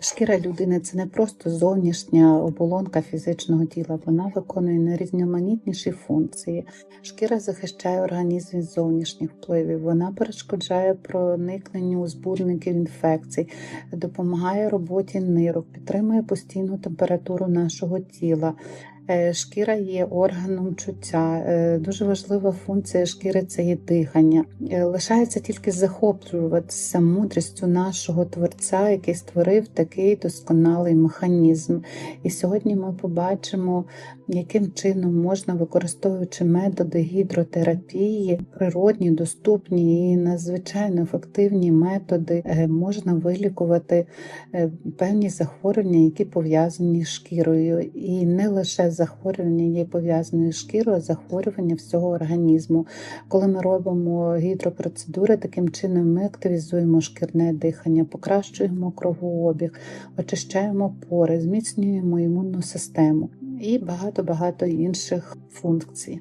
Шкіра людини це не просто зовнішня оболонка фізичного тіла, вона виконує найрізноманітніші функції. Шкіра захищає організм від зовнішніх впливів, вона перешкоджає проникненню збудників інфекцій, допомагає роботі нирок, підтримує постійну температуру нашого тіла. Е, Шкіра є органом чуття. Е, Дуже важлива функція шкіри це є дихання. Е, Лишається тільки захоплюватися мудрістю нашого творця, який створив такий досконалий механізм. І сьогодні ми побачимо, яким чином можна, використовуючи методи гідротерапії, природні, доступні і надзвичайно ефективні методи, можна вилікувати певні захворювання, які пов'язані з шкірою, і не лише захворювання, є пов'язане з шкірою, захворювання всього організму. Коли ми робимо гідропроцедури, таким чином ми активізуємо шкірне дихання, покращуємо кровообіг, очищаємо пори, зміцнюємо імунну систему і багато багато інших функцій.